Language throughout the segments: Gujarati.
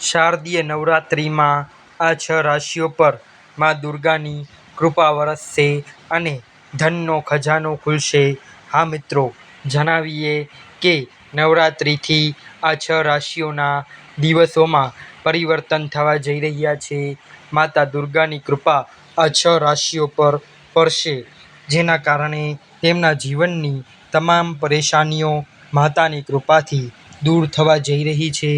શારદીય નવરાત્રિમાં આ છ રાશિઓ પર મા દુર્ગાની કૃપા વરસશે અને ધનનો ખજાનો ખુલશે. હા મિત્રો, જણાવીએ કે નવરાત્રિથી આ છ રાશિઓના દિવસોમાં પરિવર્તન થવા જઈ રહ્યા છે. માતા દુર્ગાની કૃપા આ છ રાશિઓ પર પડશે, જેના કારણે તેમના જીવનની તમામ પરેશાનીઓ માતાની કૃપાથી દૂર થવા જઈ રહી છે.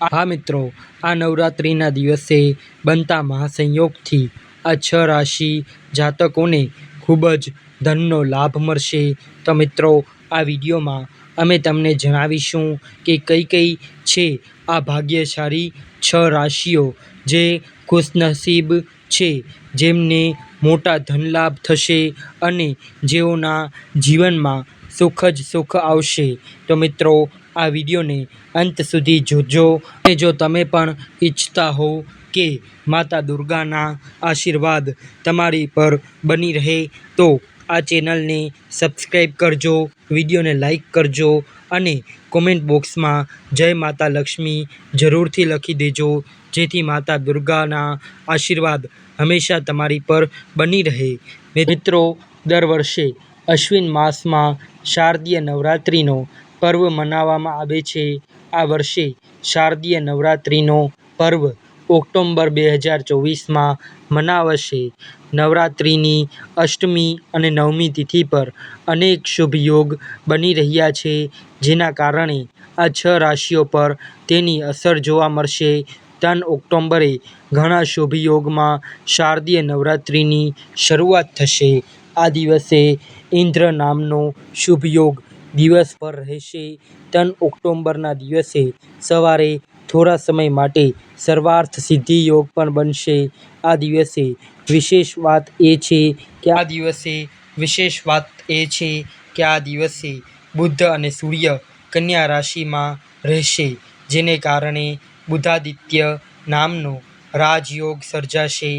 હા મિત્રો, આ નવરાત્રિના દિવસે બનતા મહાસંયોગથી આ છ રાશિ જાતકોને ખૂબ જ ધનનો લાભ મળશે. તો મિત્રો, આ વિડીયોમાં અમે તમને જણાવીશું કે કઈ કઈ છે આ ભાગ્યશાળી છ રાશિઓ જે ખુશનસીબ છે, જેમને મોટા ધનલાભ થશે અને જેઓના જીવનમાં સુખ જ સુખ આવશે. તો મિત્રો આ વિડીયોને અંત સુધી જોજો અને જો તમે પણ ઈચ્છતા હો કે માતા દુર્ગાના આશીર્વાદ તમારી પર બની રહે તો આ ચેનલને સબસ્ક્રાઈબ કરજો, વિડીયોને લાઈક કરજો અને કોમેન્ટ બોક્સમાં જય માતા લક્ષ્મી જરૂરથી લખી દેજો, જેથી માતા દુર્ગાના આશીર્વાદ હંમેશા તમારી પર બની રહે. મિત્રો, દર વર્ષે અશ્વિન માસમાં શારદીય નવરાત્રિનો પર્વ મનાવવામાં આવે છે. આ વર્ષે શારદીય નવરાત્રિનો પર્વ ઓક્ટોમ્બર બે હજાર ચોવીસમાં મનાવાશે. નવરાત્રિની અષ્ટમી અને નવમી તિથિ પર અનેક શુભ યોગ બની રહ્યા છે, જેના કારણે આ છ રાશિઓ પર તેની અસર જોવા મળશે. ત્રણ ઓક્ટોમ્બરે ઘણા શુભ યોગમાં શારદીય નવરાત્રિની શરૂઆત થશે. આ દિવસે ઇન્દ્ર નામનો શુભ યોગ દિવસ પર રહેશે. ત્રણ ઓક્ટોમ્બરના દિવસે સવારે થોડા સમય માટે સર્વાર્થ સિદ્ધિ યોગ પણ બનશે. આ દિવસે વિશેષ વાત એ છે કે આ દિવસે વિશેષ વાત એ છે કે આ દિવસે બુદ્ધ અને સૂર્ય કન્યા રાશિમાં રહેશે, જેને કારણે બુધાદિત્ય નામનો રાજયોગ સર્જાશે.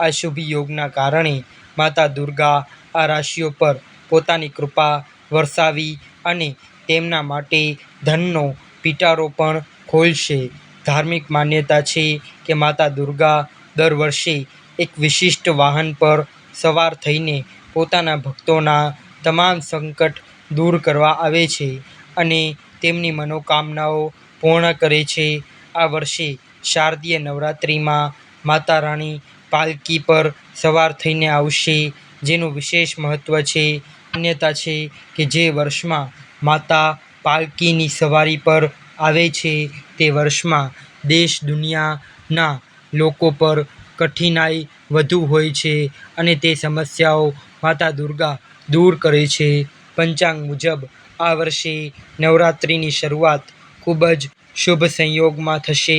આ શુભ યોગના કારણે માતા દુર્ગા આ રાશિઓ પર પોતાની કૃપા વરસાવી અને તેમના માટે ધનનો પિટારો પણ ખોલશે. ધાર્મિક માન્યતા છે કે માતા દુર્ગા દર વર્ષે એક વિશિષ્ટ વાહન પર સવાર થઈને પોતાના ભક્તોના તમામ સંકટ દૂર કરવા આવે છે અને તેમની મનોકામનાઓ પૂર્ણ કરે છે. આ વર્ષે શારદીય નવરાત્રિમાં માતા રાણી પાલકી પર સવાર થઈને આવશે, જેનું વિશેષ મહત્ત્વ છે માન્યતા છે કે જે વર્ષમાં માતા પાલકીની સવારી પર આવે છે તે વર્ષમાં દેશ દુનિયાના લોકો પર કઠિનાઈ વધુ હોય છે અને તે સમસ્યાઓ માતા દુર્ગા દૂર કરે છે. પંચાંગ મુજબ આ વર્ષે નવરાત્રિની શરૂઆત ખૂબ જ શુભ સંયોગમાં થશે,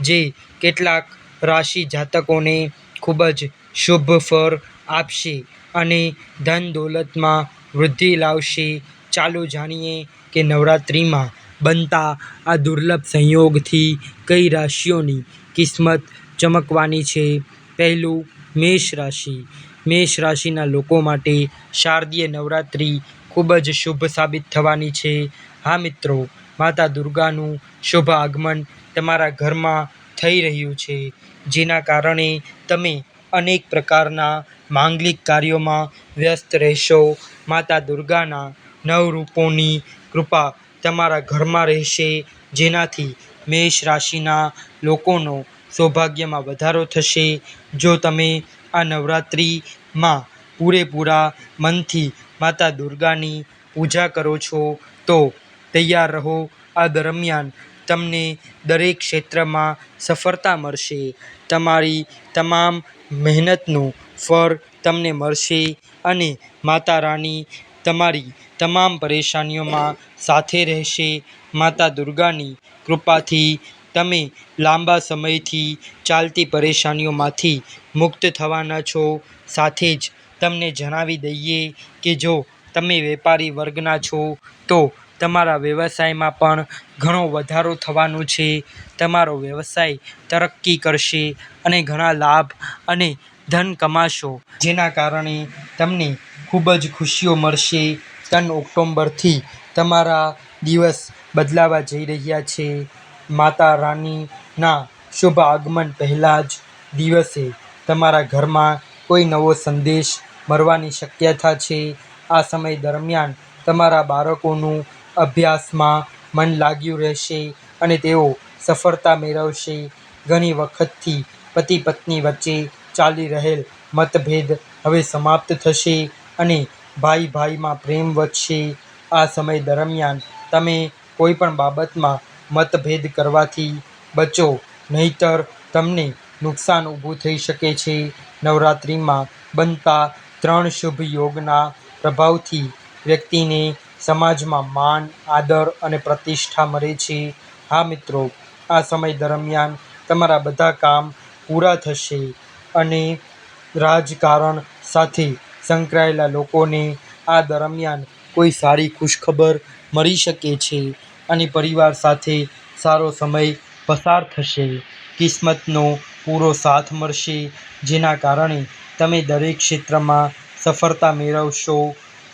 જે કેટલાક રાશિ જાતકોને ખૂબ જ શુભ ફળ આપશે. અને ધન દોલતમાં વૃદ્ધિ લાવશે. ચાલો જાણીએ કે નવરાત્રિમાં બનતા આ દુર્લભ સંયોગથી કઈ રાશિઓની કિસ્મત ચમકવાની છે? પહેલું, મેષ રાશિ. મેષ રાશિના લોકો માટે શારદીય નવરાત્રિ ખૂબ જ શુભ સાબિત થવાની છે. હા મિત્રો, માતા દુર્ગાનું શુભ આગમન તમારા ઘરમાં થઈ રહ્યું છે, જેના કારણે તમે અનેક પ્રકારના માંગલિક કાર્યોમાં વ્યસ્ત રહેશો. માતા દુર્ગાના નવ રૂપોની કૃપા તમારા ઘરમાં રહેશે. જેનાથી મેષ રાશિના લોકોનો સૌભાગ્યમાં વધારો થશે. જો તમે આ નવરાત્રિમાં પૂરેપૂરા મનથી માતા દુર્ગાની પૂજા કરો છો, તો તૈયાર રહો. આ દરમિયાન તમને દરેક ક્ષેત્રમાં સફળતા મળશે. તમારી તમામ મહેનતનું ફળ તમને મળશે અને માતા રાની તમારી તમામ પરેશાનીઓમાં સાથે રહેશે. માતા દુર્ગાની કૃપાથી તમે લાંબા સમયથી ચાલતી પરેશાનીઓમાંથી મુક્ત થવાના છો. સાથે જ તમને જણાવી દઈએ કે જો તમે વેપારી વર્ગના છો, તો તમારા વ્યવસાયમાં પણ ઘણો વધારો થવાનો છે. તમારો વ્યવસાય તરક્કી કરશે અને ઘણા લાભ અને ધન કમાશો. જેના કારણે તમને ખૂબ જ ખુશીઓ મળશે. ત્રણ ઓક્ટોમ્બરથી તમારા દિવસ બદલાવા જઈ રહ્યા છે. માતા રાનીના શુભ આગમન પહેલાં જ દિવસે તમારા ઘરમાં કોઈ નવો સંદેશ મળવાની શક્યતા છે. આ સમય દરમિયાન તમારા બાળકોનું અભ્યાસમાં મન લાગ્યું રહેશે અને તેઓ સફળતા મેળવશે. ઘણી વખતથી પતિ પત્ની વચ્ચે ચાલી રહેલ મતભેદ હવે સમાપ્ત થશે અને ભાઈ ભાઈમાં પ્રેમ વધશે. આ સમય દરમિયાન તમે કોઈ પણ બાબતમાં મતભેદ કરવાથી બચો, નહીંતર તમને નુકસાન ઊભું થઈ શકે છે. નવરાત્રિમાં બનતા ત્રણ શુભ યોગના પ્રભાવથી વ્યક્તિને સમાજમાં માન, આદર અને પ્રતિષ્ઠા મળે છે. હા મિત્રો, આ સમય દરમિયાન તમારા બધા કામ પૂરા થશે. અને રાજકારણ સાથે સંકળાયેલા લોકોને આ દરમિયાન કોઈ સારી ખુશખબર મળી શકે છે અને પરિવાર સાથે સારો સમય પસાર થશે. કિસ્મતનો પૂરો સાથ મળશે, જેના કારણે તમે દરેક ક્ષેત્રમાં સફળતા મેળવશો,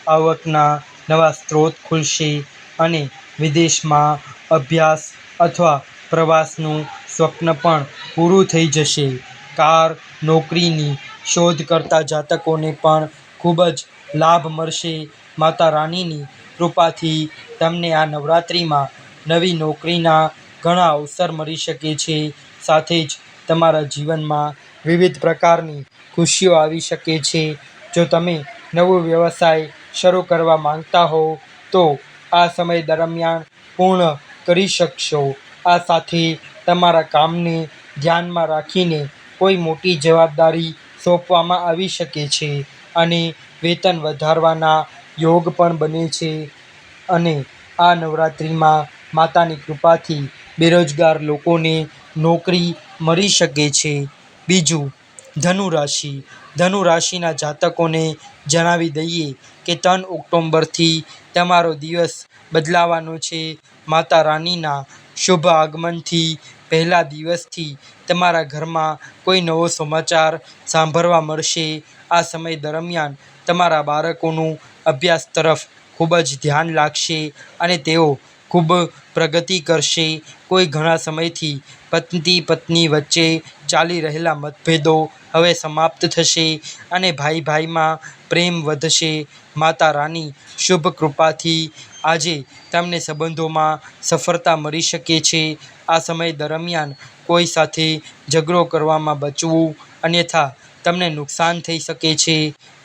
આવકના નવા સ્ત્રોત ખુલશે અને વિદેશમાં અભ્યાસ અથવા પ્રવાસનું સ્વપ્ન પણ પૂરું થઈ જશે. કાર નોકરીની શોધ કરતા જાતકોને પણ ખૂબ જ લાભ મળશે. માતા રાનીની કૃપાથી તમને આ નવરાત્રિમાં નવી નોકરીના ઘણા અવસર મળી શકે છે. સાથે જ તમારા જીવનમાં વિવિધ પ્રકારની ખુશીઓ આવી શકે છે. જો તમે નવો વ્યવસાય શરૂ કરવા માંગતા હો, તો આ સમય દરમિયાન પૂર્ણ કરી શકશો. આ સાથે તમારા કામને ધ્યાનમાં રાખીને કોઈ મોટી જવાબદારી સોંપવામાં આવી શકે છે અને વેતન વધારવાના યોગ પણ બને છે. અને આ નવરાત્રિમાં માતાની કૃપાથી બેરોજગાર લોકોને નોકરી મળી શકે છે. બીજું ધનુ રાશિ ધનુ રાશિના જાતકોને જણાવી દઈએ કે ત્રણ ઓક્ટોમ્બરથી તમારો દિવસ બદલાવાનો છે. માતા રાનીના શુભ આગમનથી પહેલા દિવસથી તમારા ઘરમાં કોઈ નવો સમાચાર સાંભળવા મળશે. આ સમય દરમિયાન તમારા બાળકોનું અભ્યાસ તરફ ખૂબ જ ધ્યાન લાગશે અને તેઓ ખૂબ પ્રગતિ કરશે. કોઈ ઘણા સમયથી પતિ પત્ની વચ્ચે ચાલી રહેલા મતભેદો હવે સમાપ્ત થશે અને ભાઈ ભાઈમાં પ્રેમ વધશે. માતા રાની શુભ કૃપાથી આજે તમને સંબંધોમાં સફળતા મળી શકે છે. આ સમય દરમિયાન કોઈ સાથે ઝઘડો કરવામાં બચવું અન્યથા તમને નુકસાન થઈ શકે છે.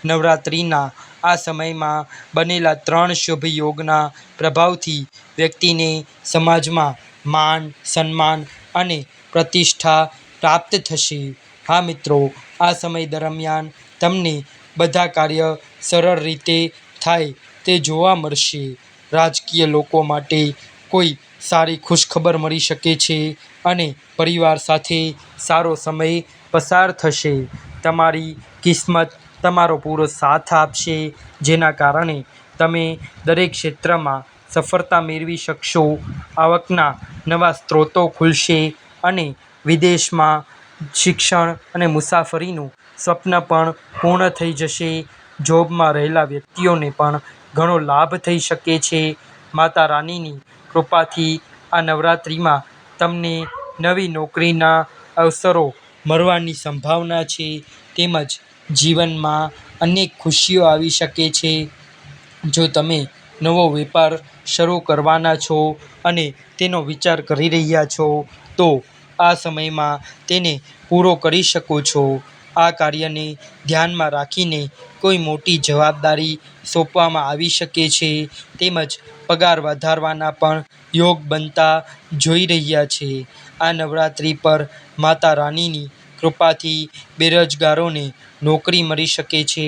નવરાત્રિના આ સમયમાં બનેલા ત્રણ શુભ યોગના પ્રભાવથી વ્યક્તિને સમાજમાં માન, સન્માન અને પ્રતિષ્ઠા પ્રાપ્ત થશે. હા મિત્રો, આ સમય દરમિયાન તમને બધા કાર્ય સરળ રીતે થાય તે જોવા મળશે. રાજકીય લોકો માટે કોઈ સારી ખુશખબર મળી શકે છે અને પરિવાર સાથે સારો સમય પસાર થશે. તમારી કિસ્મત તમારો પૂરો સાથ આપશે, જેના કારણે તમે દરેક ક્ષેત્રમાં સફળતા મેળવી શકશો. આવકના નવા સ્ત્રોતો ખુલશે અને વિદેશમાં શિક્ષણ અને મુસાફરીનું સ્વપ્ન પણ પૂર્ણ થઈ જશે. જોબમાં રહેલા વ્યક્તિઓને પણ ઘણો લાભ થઈ શકે છે. માતા રાનીની કૃપાથી આ નવરાત્રિમાં તમને નવી નોકરીના અવસરો મળવાની સંભાવના છે તેમજ જીવનમાં અનેક ખુશીઓ આવી શકે છે. જો તમે નવો વેપાર શરૂ કરવાના છો અને તેનો વિચાર કરી રહ્યા છો, તો આ સમયમાં તેને પૂરો કરી શકો છો. આ કાર્યને ધ્યાનમાં રાખીને કોઈ મોટી જવાબદારી સોંપવામાં આવી શકે છે તેમજ પગાર વધારવાના પણ યોગ બનતા જોઈ રહ્યા છે. આ નવરાત્રિ પર માતા રાનીની કૃપાથી બેરોજગારોને નોકરી મળી શકે છે.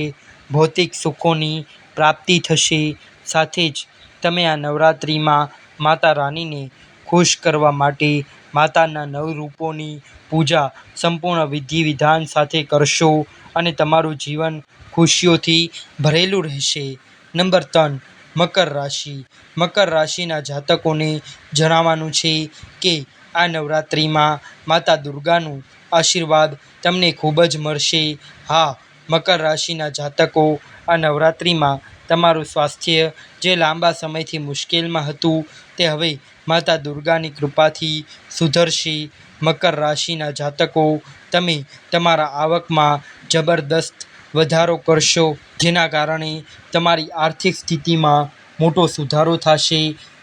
ભૌતિક સુખોની પ્રાપ્તિ થશે. સાથે જ તમે આ નવરાત્રિમાં માતા રાનીને ખુશ કરવા માટે માતાના નવ રૂપોની પૂજા સંપૂર્ણ વિધિ વિધાન સાથે કરશો અને તમારું જીવન ખુશીઓથી ભરેલું રહેશે. નંબર ત્રણ મકર રાશિ. મકર રાશિના જાતકોને જણાવવાનું છે કે આ નવરાત્રિમાં માતા દુર્ગાનું આશીર્વાદ તમને ખૂબ જ મળશે. હા, મકર રાશિના જાતકો આ નવરાત્રિમાં તમારું સ્વાસ્થ્ય જે લાંબા સમયથી મુશ્કેલમાં હતું તે હવે માતા દુર્ગાની કૃપાથી સુધરશે. મકર રાશિના જાતકો, તમે તમારા આવકમાં જબરદસ્ત વધારો કરશો, જેના કારણે તમારી આર્થિક સ્થિતિમાં મોટો સુધારો થશે.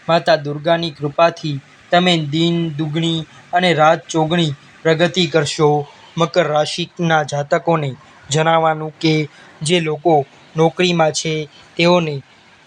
માતા દુર્ગાની કૃપાથી તમે દિન, દુગણી અને રાત ચોગણી પ્રગતિ કરશો. મકર રાશિના જાતકોને જણાવવાનું કે જે લોકો નોકરીમાં છે, તેઓને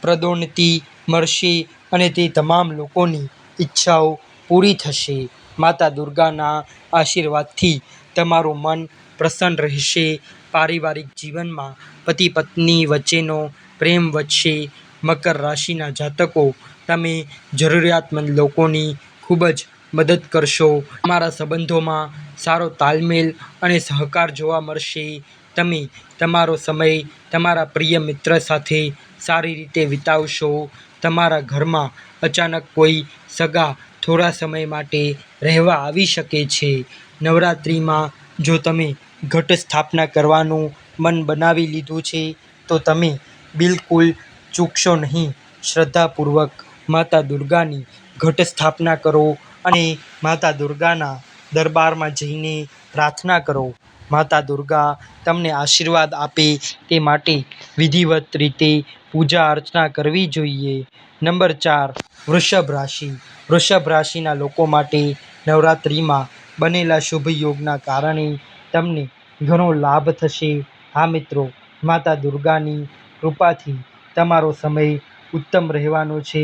પ્રદોન્નતિ મળશે અને તે તમામ લોકોની ઈચ્છાઓ પૂરી થશે. માતા દુર્ગાના આશીર્વાદથી તમારું મન પ્રસન્ન રહેશે. પારિવારિક જીવનમાં પતિ પત્ની વચ્ચેનો પ્રેમ વધશે મકર રાશિના જાતકો તમે જરૂરિયાતમંદ લોકોની ખૂબ જ મદદ કરશો. તમારા સંબંધોમાં સારો તાલમેલ અને સહકાર જોવા મળશે. તમે તમારો સમય તમારા પ્રિય મિત્ર સાથે સારી રીતે વિતાવશો. તમારા ઘરમાં અચાનક કોઈ સગા થોડા સમય માટે રહેવા આવી શકે છે. નવરાત્રિમાં જો તમે ઘટ સ્થાપના કરવાનું મન બનાવી લીધું છે, તો તમે બિલકુલ ચૂકશો નહીં. શ્રદ્ધાપૂર્વક માતા દુર્ગાની ઘટ સ્થાપના કરો અને માતા દુર્ગાના દરબારમાં જઈને પ્રાર્થના કરો. માતા દુર્ગા તમને આશીર્વાદ આપે તે માટે વિધિવત રીતે પૂજા અર્ચના કરવી જોઈએ. નંબર ચાર, વૃષભ રાશિ. વૃષભ રાશિના લોકો માટે નવરાત્રિમાં બનેલા શુભ યોગના કારણે તમને ઘણો લાભ થશે. હા, મિત્રો, માતા દુર્ગાની કૃપાથી તમારો સમય ઉત્તમ રહેવાનો છે.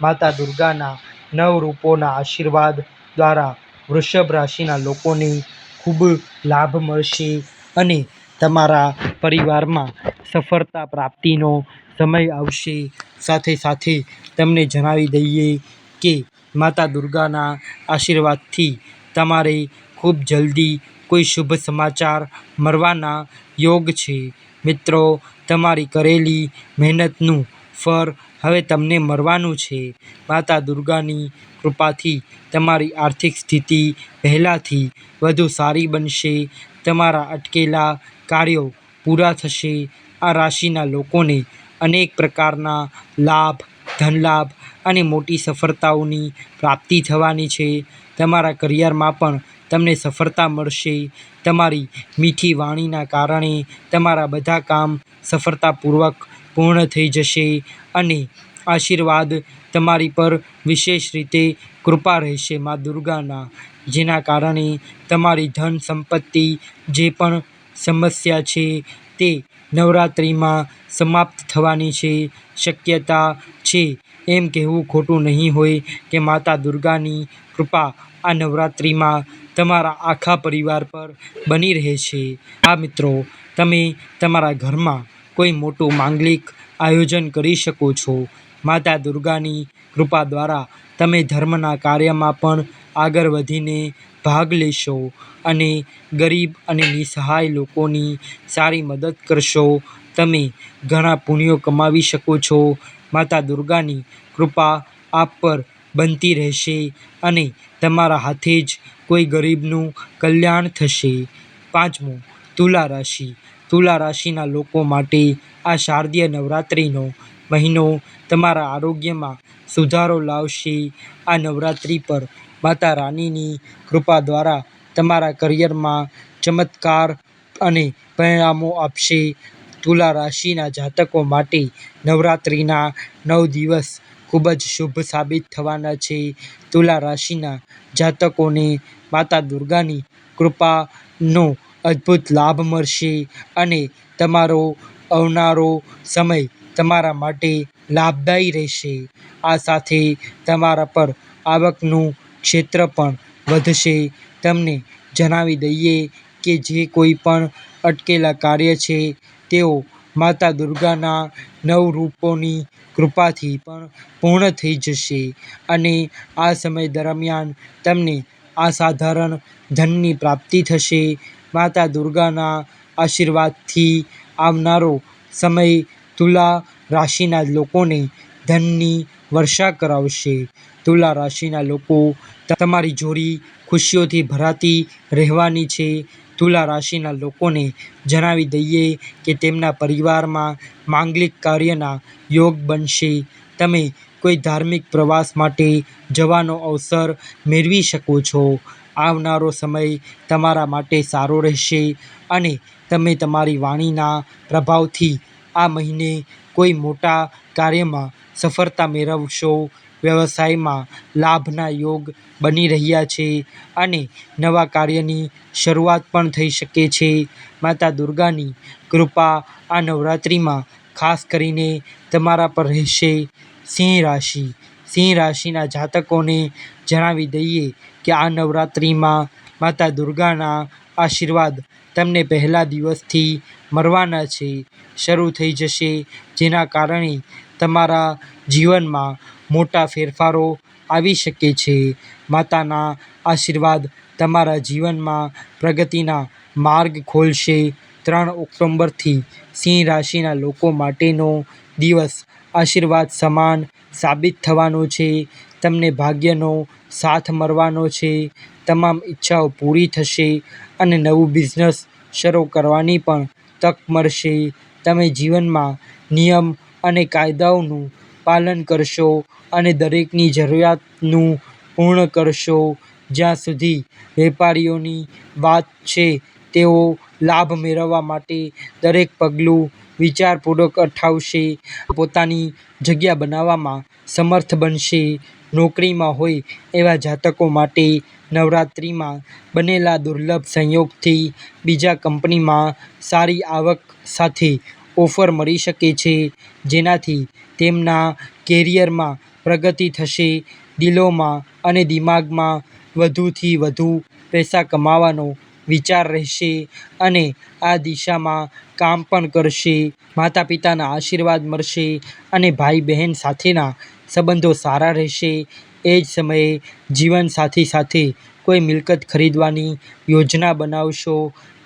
માતા દુર્ગાના નવ રૂપોના આશીર્વાદ દ્વારા વૃષભ રાશિના લોકોને ખૂબ લાભ મળશે અને તમારા પરિવારમાં સફળતા પ્રાપ્તિનો સમય આવશે. સાથે સાથે તમને જણાવી દઈએ કે માતા દુર્ગાના આશીર્વાદથી તમારે ખૂબ જલ્દી કોઈ શુભ સમાચાર મળવાના યોગ છે. મિત્રો, તમારી કરેલી મહેનતનું ફળ હવે તમને મળવાનું છે. માતા દુર્ગાની કૃપાથી તમારી આર્થિક સ્થિતિ પહેલાંથી વધુ સારી બનશે. તમારા અટકેલા કાર્યો પૂરા થશે. આ રાશિના લોકોને અનેક પ્રકારના લાભ, ધનલાભ અને મોટી સફળતાઓની પ્રાપ્તિ થવાની છે. તમારા કરિયરમાં પણ તમને સફળતા મળશે. તમારી મીઠી વાણીના કારણે તમારા બધા કામ સફળતાપૂર્વક પૂર્ણ થઈ જશે અને આશીર્વાદ તમારી પર વિશેષ રીતે કૃપા રહેશે મા દુર્ગાના, જેના કારણે તમારી ધન સંપત્તિ જે પણ સમસ્યા છે તે નવરાત્રિમાં સમાપ્ત થવાની છે. શક્યતા છે એમ કહેવું ખોટું નહીં હોય કે માતા દુર્ગાની કૃપા આ નવરાત્રિમાં તમારા આખા પરિવાર પર બની રહે છે. આ મિત્રો, તમે તમારા ઘરમાં કોઈ મોટું માંગલિક આયોજન કરી શકો છો. માતા દુર્ગાની કૃપા દ્વારા તમે ધર્મના કાર્યમાં પણ આગળ વધીને ભાગ લેશો અને ગરીબ અને નિસહાય લોકોની સારી મદદ કરશો. તમે ઘણા પુણ્યો કમાવી શકો છો. માતા દુર્ગાની કૃપા આપ પર બનતી રહેશે અને તમારા હાથે જ કોઈ ગરીબનું કલ્યાણ થશે. પાંચમું, તુલા રાશિ. તુલા રાશિના લોકો માટે આ શારદીય નવરાત્રિનો મહિનો તમારા આરોગ્યમાં સુધારો લાવશે. આ નવરાત્રિ પર માતા રાનીની કૃપા દ્વારા તમારા કરિયરમાં ચમત્કાર અને પરિણામો આપશે. તુલા રાશિના જાતકો માટે નવરાત્રિના નવ દિવસ ખૂબ જ શુભ સાબિત થવાના છે. તુલા રાશિના જાતકોને માતા દુર્ગાની કૃપાનો અદ્ભુત લાભ મળશે અને તમારો આવનારો સમય તમારા માટે લાભદાયી રહેશે. આ સાથે તમારા પર આવકનું ક્ષેત્ર પણ વધશે. તમને જણાવી દઈએ કે જે કોઈ પણ અટકેલા કાર્ય છે, તેઓ માતા દુર્ગાના નવ રૂપોની કૃપાથી પણ પૂર્ણ થઈ જશે. અને આ સમય દરમિયાન તમને અસાધારણ ધનની પ્રાપ્તિ થશે. માતા દુર્ગાના આશીર્વાદથી આવનારો સમય તુલા રાશિના લોકોને ધનની વર્ષા કરાવશે. તુલા રાશિના લોકો તમારી જોડી ખુશીઓથી ભરાતી રહેવાની છે. તુલા રાશિના લોકોને જણાવી દઈએ કે તેમના પરિવારમાં માંગલિક કાર્યના યોગ બનશે. તમે કોઈ ધાર્મિક પ્રવાસ માટે જવાનો અવસર મેળવી શકો છો. આવનારો સમય તમારા માટે સારો રહેશે અને તમે તમારી વાણીના પ્રભાવથી આ મહિને કોઈ મોટા કાર્યમાં સફળતા મેળવશો. વ્યવસાયમાં લાભના યોગ બની રહ્યા છે અને નવા કાર્યની શરૂઆત પણ થઈ શકે છે. માતા દુર્ગાની કૃપા આ નવરાત્રિમાં ખાસ કરીને તમારા પર રહેશે. સિંહ રાશિ. સિંહ રાશિના જાતકોને જણાવી દઈએ કે આ નવરાત્રિમાં માતા દુર્ગાના આશીર્વાદ તમને પહેલા દિવસથી મળવાના છે. શરૂ થઈ જશે, જેના કારણે તમારા જીવનમાં મોટા ફેરફારો આવી શકે છે. માતાના આશીર્વાદ તમારા જીવનમાં પ્રગતિના માર્ગ ખોલશે. ત્રણ ઓક્ટોમ્બરથી સિંહ રાશિના લોકો માટેનો દિવસ આશીર્વાદ સમાન સાબિત થવાનો છે. તમને ભાગ્યનો સાથ મળવાનો છે. તમામ ઈચ્છાઓ પૂરી થશે અને નવું બિઝનેસ શરૂ કરવાની પણ તક મળશે. તમે જીવનમાં નિયમ અને કાયદાઓનું પાલન કરશો. અને દરેકની જરૂરિયાતનું પૂર્ણ કરશો. જ્યાં સુધી વેપારીઓની વાત છે, તેઓ લાભ મેળવવા માટે દરેક પગલું વિચારપૂર્વક અઠાવશે. પોતાની જગ્યા બનાવવામાં સમર્થ બનશે. નોકરીમાં હોય એવા જાતકો માટે નવરાત્રિમાં બનેલા દુર્લભ સંયોગથી બીજા કંપનીમાં સારી આવક સાથે ઓફર મળી શકે છે. જેનાથી તેમના કેરિયરમાં પ્રગતિ થશે. દિલોમાં અને દિમાગમાં વધુથી વધુ પૈસા કમાવાનો વિચાર રહેશે અને આ દિશામાં કામ પણ કરશે. માતા પિતાના આશીર્વાદ મળશે અને ભાઈ બહેન સાથેના સંબંધો સારા રહેશે. એ જ સમયે જીવનસાથી સાથે કોઈ મિલકત ખરીદવાની યોજના બનાવશો.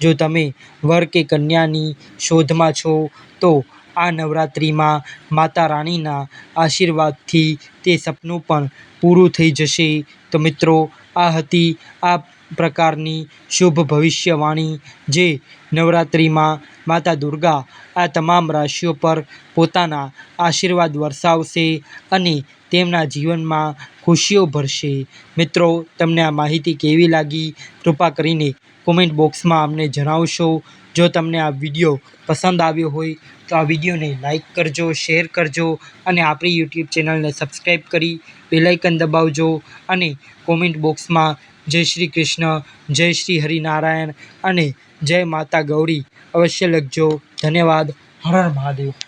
જો તમે વર કે કન્યાની શોધમાં છો, તો આ નવરાત્રિમાં માતા રાણીના આશીર્વાદથી તે સપનું પણ પૂરું થઈ જશે. તો મિત્રો, આ હતી આ પ્રકારની શુભ ભવિષ્યવાણી જે નવરાત્રિમાં માતા દુર્ગા આ તમામ રાશિઓ પર પોતાના આશીર્વાદ વરસાવશે અને તેમના જીવનમાં ખુશીઓ ભરશે. મિત્રો, તમને આ માહિતી કેવી લાગી? કૃપા કરીને કોમેન્ટ બોક્સમાં અમને જણાવશો. જો તમને આ વીડિયો પસંદ આવ્યો હોય, તો આ વિડીયોને લાઈક કરજો શેર કરજો અને આપણી યુટ્યુબ ચેનલને સબસ્ક્રાઈબ કરી બેલાઇકન દબાવજો અને કોમેન્ટ બોક્સમાં જય શ્રી કૃષ્ણ, જય શ્રી હરિનારાયણ અને જય માતા ગૌરી અવશ્ય લખજો. ધન્યવાદ. હર મહાદેવ.